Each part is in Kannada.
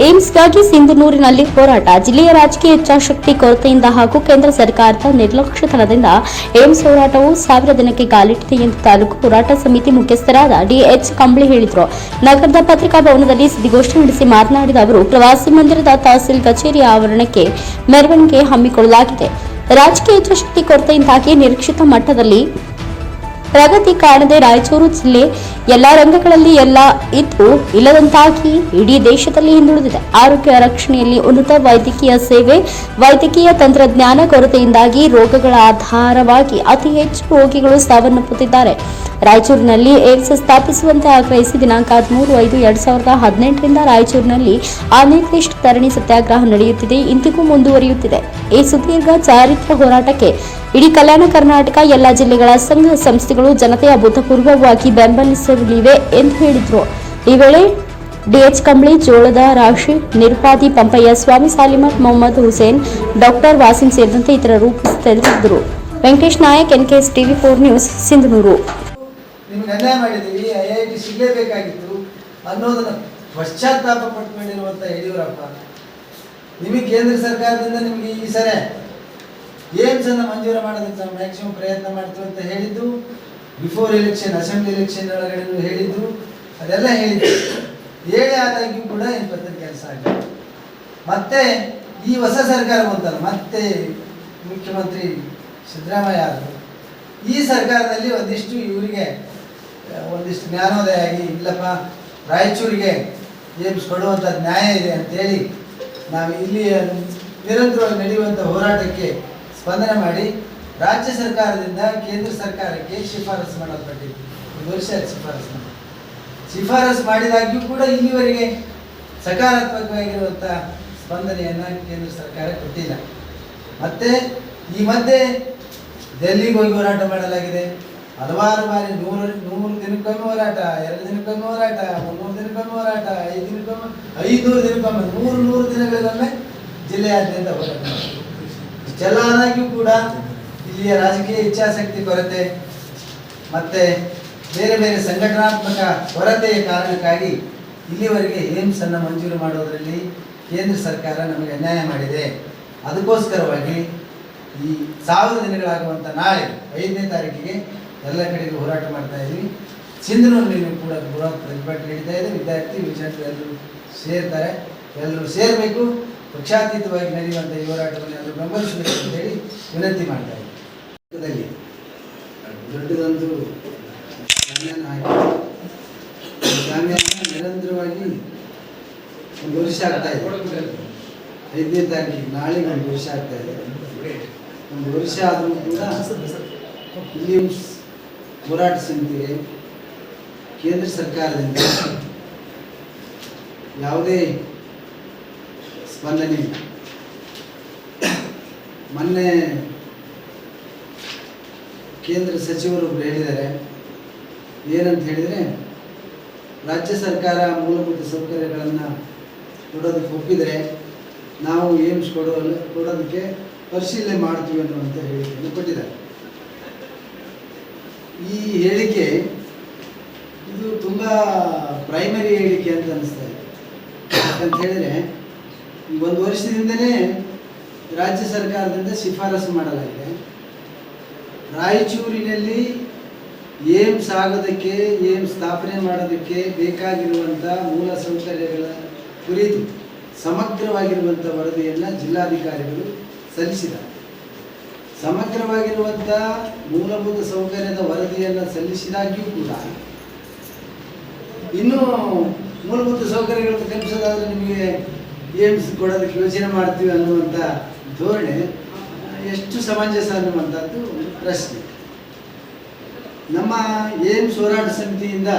ಏಮ್ಸ್ಗಾಗಿ ಸಿಂಧನೂರಿನಲ್ಲಿ ಹೋರಾಟ. ಜಿಲ್ಲೆಯ ರಾಜಕೀಯ ಇಚ್ಛಾಶಕ್ತಿ ಕೊರತೆಯಿಂದ ಹಾಗೂ ಕೇಂದ್ರ ಸರ್ಕಾರದ ನಿರ್ಲಕ್ಷ್ಯತನದಿಂದ ಏಮ್ಸ್ ಹೋರಾಟವು ಸಾವಿರ ದಿನಕ್ಕೆ ಗಾಲಿಟ್ಟಿದೆ ಎಂದು ತಾಲೂಕು ಹೋರಾಟ ಸಮಿತಿ ಮುಖ್ಯಸ್ಥರಾದ ಡಿಎಚ್ ಕಂಬಳಿ ಹೇಳಿದರು. ನಗರದ ಪತ್ರಿಕಾ ಭವನದಲ್ಲಿ ಸುದ್ದಿಗೋಷ್ಠಿ ನಡೆಸಿ ಮಾತನಾಡಿದ ಅವರು, ಪ್ರವಾಸಿ ಮಂದಿರದ ತಹಸೀಲ್ ಕಚೇರಿ ಆವರಣಕ್ಕೆ ಮೆರವಣಿಗೆ ಹಮ್ಮಿಕೊಳ್ಳಲಾಗಿದೆ. ರಾಜಕೀಯ ಇಚ್ಛಾಶಕ್ತಿ ಕೊರತೆಯಿಂದಾಗಿ ನಿರೀಕ್ಷಿತ ಮಟ್ಟದಲ್ಲಿ ಪ್ರಗತಿ ಕಾಣದೆ ರಾಯಚೂರು ಜಿಲ್ಲೆ ಎಲ್ಲಾ ರಂಗಗಳಲ್ಲಿ ಎಲ್ಲ ಇದ್ದು ಇಲ್ಲದಂತಾಗಿ ಇಡೀ ದೇಶದಲ್ಲಿ ಹಿಂದುಳಿದಿದೆ. ಆರೋಗ್ಯ ರಕ್ಷಣೆಯಲ್ಲಿ ಉನ್ನತ ವೈದ್ಯಕೀಯ ಸೇವೆ, ವೈದ್ಯಕೀಯ ತಂತ್ರಜ್ಞಾನ ಕೊರತೆಯಿಂದಾಗಿ ರೋಗಗಳ ಆಧಾರವಾಗಿ ಅತಿ ಹೆಚ್ಚು ರೋಗಿಗಳು ಸಾವನ್ನಪ್ಪುತ್ತಿದ್ದಾರೆ. ರಾಯಚೂರಿನಲ್ಲಿ ಏಮ್ಸ್ ಸ್ಥಾಪಿಸುವಂತೆ ಆಗ್ರಹಿಸಿ ದಿನಾಂಕ ಹದಿಮೂರು ಐದು ಎರಡ್ ಸಾವಿರದ ಹದಿನೆಂಟರಿಂದ ರಾಯಚೂರಿನಲ್ಲಿ ಅನಿರ್ದಿಷ್ಟ ಧರಣಿ ಸತ್ಯಾಗ್ರಹ ನಡೆಯುತ್ತಿದೆ. ಇಂದಿಗೂ ಮುಂದುವರಿಯುತ್ತಿದೆ. ಈ ಸುದೀರ್ಘ ಚಾರಿತ್ರ ಹೋರಾಟಕ್ಕೆ ಇಡೀ ಕಲ್ಯಾಣ ಕರ್ನಾಟಕ, ಎಲ್ಲ ಜಿಲ್ಲೆಗಳ ಸಂಘ ಸಂಸ್ಥೆಗಳು ಜನತೆಯ ಅಭೂತಪೂರ್ವವಾಗಿ ಬೆಂಬಲಿಸಲಿವೆ ಎಂದು ಹೇಳಿದರು. ಈ ವೇಳೆ ಡಿಎಚ್ ಕಂಬಳಿ, ಜೋಳದ ರಾಶಿ, ನಿರ್ಪಾದಿ ಪಂಪಯ್ಯ, ಸ್ವಾಮಿ ಸಾಲಿಮಠ್ ಮೊಹಮ್ಮದ್ ಹುಸೇನ್, ಡಾಕ್ಟರ್ ವಾಸಿಂ ಸೇರಿದಂತೆ ಇತರರು ಉಪಸ್ಥಿತರಿದ್ದರು. Venkatesh Nayak NKS TV four news, Sindhanur. ಅನ್ನೋದನ್ನ ಪಶ್ಚಾತ್ತಾಪ ಪಟ್ಕೊಂಡಿರುವಂಥ ಯಡಿಯೂರಪ್ಪ. ನಿಮಗೆ ಕೇಂದ್ರ ಸರ್ಕಾರದಿಂದ ನಿಮಗೆ ಈ ಸರಿ ಏಮ್ಸ್ ಅನ್ನ ಮಂಜೂರು ಮಾಡೋದಕ್ಕೆ ನಾವು ಮ್ಯಾಕ್ಸಿಮಮ್ ಪ್ರಯತ್ನ ಮಾಡ್ತೀವಿ ಅಂತ ಹೇಳಿದ್ದು ಬಿಫೋರ್ ಎಲೆಕ್ಷನ್ ಅಸೆಂಬ್ಲಿ ಎಲೆಕ್ಷನ್ ಒಳಗಡೆ ಹೇಳಿದ್ದು, ಅದೆಲ್ಲ ಹೇಳಿದ್ದು. ಹೇಳಿ ಆದಾಗ್ಯೂ ಕೂಡ ಏನು ಕೆಲಸ ಆಗಿಲ್ಲ ಮತ್ತೆ ಈ ಹೊಸ ಸರ್ಕಾರ ಬಂತಲ್ಲ, ಮತ್ತೆ ಮುಖ್ಯಮಂತ್ರಿ ಸಿದ್ದರಾಮಯ್ಯ ಆದರು ಈ ಸರ್ಕಾರದಲ್ಲಿ ಒಂದಿಷ್ಟು ಇವರಿಗೆ ಒಂದಿಷ್ಟು ಜ್ಞಾನೋದಯ ಆಗಿ, ಇಲ್ಲಪ್ಪ, ರಾಯಚೂರಿಗೆ ಏಮ್ಸ್ ಕೊಡುವಂಥ ನ್ಯಾಯ ಇದೆ ಅಂತೇಳಿ ನಾವು ಇಲ್ಲಿ ನಿರಂತರವಾಗಿ ನಡೆಯುವಂಥ ಹೋರಾಟಕ್ಕೆ ಸ್ಪಂದನೆ ಮಾಡಿ ರಾಜ್ಯ ಸರ್ಕಾರದಿಂದ ಕೇಂದ್ರ ಸರ್ಕಾರಕ್ಕೆ ಶಿಫಾರಸು ಮಾಡಲ್ಪಟ್ಟಿದೆ ಒಂದು ವರ್ಷ ಶಿಫಾರಸು ಮಾಡಿ. ಶಿಫಾರಸು ಮಾಡಿದಾಗ್ಯೂ ಕೂಡ ಇಲ್ಲಿವರೆಗೆ ಸಕಾರಾತ್ಮಕವಾಗಿರುವಂಥ ಸ್ಪಂದನೆಯನ್ನು ಕೇಂದ್ರ ಸರ್ಕಾರ ಕೊಟ್ಟಿಲ್ಲ. ಮತ್ತೆ ಈ ಮಧ್ಯೆ ಡೆಲ್ಲಿಗೆ ಹೋಗಿ ಹೋರಾಟ ಮಾಡಲಾಗಿದೆ. ಹಲವಾರು ಬಾರಿ ನೂರು ನೂರು ದಿನಕ್ಕೊಮ್ಮೆ ಹೋರಾಟ, ಎರಡು ದಿನಕ್ಕೊಮ್ಮೆ ಹೋರಾಟ, ಮುನ್ನೂರು ದಿನಕ್ಕೊಮ್ಮೆ ಹೋರಾಟ, ಐದು ದಿನಕ್ಕೊಮ್ಮೆ, ಐದುನೂರು ದಿನಕ್ಕೊಮ್ಮೆ, ನೂರು ನೂರು ದಿನಗಳಿಗೊಮ್ಮೆ ಜಿಲ್ಲೆಯಾದ್ಯಂತ ಹೋರಾಟ. ಇಷ್ಟೆಲ್ಲ ಕೂಡ ಇಲ್ಲಿಯ ರಾಜಕೀಯ ಇಚ್ಛಾಶಕ್ತಿ ಕೊರತೆ ಮತ್ತೆ ಬೇರೆ ಬೇರೆ ಸಂಘಟನಾತ್ಮಕ ಕೊರತೆಯ ಕಾರಣಕ್ಕಾಗಿ ಇಲ್ಲಿವರೆಗೆ ಏಮ್ಸ್ ಅನ್ನು ಮಂಜೂರು ಮಾಡೋದರಲ್ಲಿ ಕೇಂದ್ರ ಸರ್ಕಾರ ನಮಗೆ ಅನ್ಯಾಯ ಮಾಡಿದೆ ಅದಕ್ಕೋಸ್ಕರವಾಗಿ ಈ ಸಾವಿರ ದಿನಗಳಾಗುವಂಥ ನಾಳೆ ಐದನೇ ತಾರೀಕಿಗೆ ಎಲ್ಲ ಕಡೆಗೂ ಹೋರಾಟ ಮಾಡ್ತಾ ಇದ್ವಿ ನೀವು ಕೂಡ ಬೃಹತ್ ಪ್ರತಿಭಟನೆ ನಡೀತಾ ಇದೆ ವಿದ್ಯಾರ್ಥಿ ವಿದ್ಯಾರ್ಥಿ ಎಲ್ಲರೂ ಸೇರ್ತಾರೆ. ಎಲ್ಲರೂ ಸೇರಬೇಕು. ಪಕ್ಷಾತೀತವಾಗಿ ನಡೆಯುವಂಥ ಈ ಹೋರಾಟವನ್ನು ಎಲ್ಲರೂ ಬೆಂಬಲಿಸಬೇಕು ಅಂತೇಳಿ ವಿನಂತಿ ಮಾಡ್ತಾ ಇದ್ದೀವಿ. ದೊಡ್ಡದೊಂದು ನಿರಂತರವಾಗಿ ಒಂದು ವರ್ಷ ಆಗ್ತಾ ಇದೆ. ಐದನೇ ತಾರೀಕಿಗೆ ನಾಳೆಗೆ ಒಂದು ವರ್ಷ ಆಗ್ತಾ ಇದೆ. ಒಂದು ವರ್ಷ ಆದರೂ ಕೂಡ ಇಲ್ಲಿ ಹೋರಾಟ ಸಮಿತಿಗೆ ಕೇಂದ್ರ ಸರ್ಕಾರದಿಂದ ಯಾವುದೇ ಸ್ಪಂದನೆ ಇಲ್ಲ. ಮೊನ್ನೆ ಕೇಂದ್ರ ಸಚಿವರು ಒಬ್ರು ಹೇಳಿದ್ದಾರೆ. ಏನಂತ ಹೇಳಿದರೆ, ರಾಜ್ಯ ಸರ್ಕಾರ ಮೂಲಭೂತ ಸೌಕರ್ಯಗಳನ್ನು ಕೊಡೋದಕ್ಕೆ ಒಪ್ಪಿದರೆ ನಾವು ಏಮ್ಸ್ ಕೊಡೋ ಕೊಡೋದಕ್ಕೆ ಪರಿಶೀಲನೆ ಮಾಡ್ತೀವಿ ಅನ್ನುವಂಥ ಹೇಳಿಕೆಯನ್ನು ಕೊಟ್ಟಿದ್ದಾರೆ. ಈ ಹೇಳಿಕೆ ಇದು ತುಂಬ ಪ್ರೈಮರಿ ಹೇಳಿಕೆ ಅಂತ ಅನಿಸ್ತಾ ಇದೆ. ಯಾಕಂತ ಹೇಳಿದ್ರೆ ಒಂದು ವರ್ಷದಿಂದಲೇ ರಾಜ್ಯ ಸರ್ಕಾರದಿಂದ ಶಿಫಾರಸು ಮಾಡಲಾಗಿದೆ. ರಾಯಚೂರಿನಲ್ಲಿ ಏಮ್ಸ್ ಆಗೋದಕ್ಕೆ, ಏಮ್ಸ್ ಸ್ಥಾಪನೆ ಮಾಡೋದಕ್ಕೆ ಬೇಕಾಗಿರುವಂಥ ಮೂಲ ಸೌಕರ್ಯಗಳ ಕುರಿತು ಸಮಗ್ರವಾಗಿರುವಂಥ ವರದಿಯನ್ನು ಜಿಲ್ಲಾಧಿಕಾರಿಗಳು ಸಲ್ಲಿಸಿದ್ದಾರೆ. ಸಮಗ್ರವಾಗಿರುವಂಥ ಮೂಲಭೂತ ಸೌಕರ್ಯದ ವರದಿಯನ್ನು ಸಲ್ಲಿಸಿದಾಗಿಯೂ ಕೂಡ ಇನ್ನೂ ಮೂಲಭೂತ ಸೌಕರ್ಯಗಳನ್ನು ಕಲ್ಪಿಸೋದಾದ್ರೆ ನಿಮಗೆ ಏಮ್ಸ್ ಕೊಡೋದಕ್ಕೆ ಯೋಚನೆ ಮಾಡ್ತೀವಿ ಅನ್ನುವಂಥ ಧೋರಣೆ, ಎಷ್ಟು ಸಮಂಜಸ ಅನ್ನುವಂಥದ್ದು ಪ್ರಶ್ನೆ. ನಮ್ಮ ಏಮ್ಸ್ ಹೋರಾಟ ಸಮಿತಿಯಿಂದ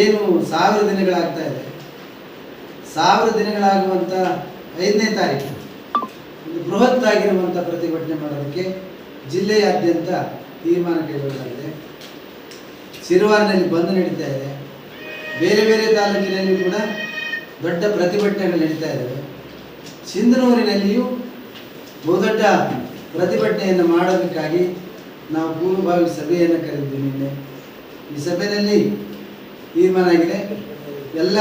ಏನು ಸಾವಿರ ದಿನಗಳಾಗ್ತಾ ಇದೆ? ಸಾವಿರ ದಿನಗಳಾಗುವಂಥ ಐದನೇ ತಾರೀಕು. ಒಂದು ಬೃಹತ್ ಆಗಿರುವಂಥ ಪ್ರತಿಭಟನೆ ಮಾಡೋದಕ್ಕೆ ಜಿಲ್ಲೆಯಾದ್ಯಂತ ತೀರ್ಮಾನ ಕೈಗೊಳ್ಳಲಾಗಿದೆ. ಸಿರುವಾರಿನಲ್ಲಿ ಬಂದ್ ನಡೀತಾ ಇದೆ. ಬೇರೆ ಬೇರೆ ತಾಲೂಕಿನಲ್ಲಿ ಕೂಡ ದೊಡ್ಡ ಪ್ರತಿಭಟನೆಗಳು ನಡೀತಾ ಇದ್ದಾವೆ. ಸಿಂಧನೂರಿನಲ್ಲಿಯೂ ಬಹುದೊಡ್ಡ ಪ್ರತಿಭಟನೆಯನ್ನು ಮಾಡೋದಕ್ಕಾಗಿ ನಾವು ಪೂರ್ವಭಾವಿ ಸಭೆಯನ್ನು ಕರೆದಿದ್ದೀವಿ. ನಿನ್ನೆ ಈ ಸಭೆಯಲ್ಲಿ ತೀರ್ಮಾನ ಆಗಿದೆ. ಎಲ್ಲ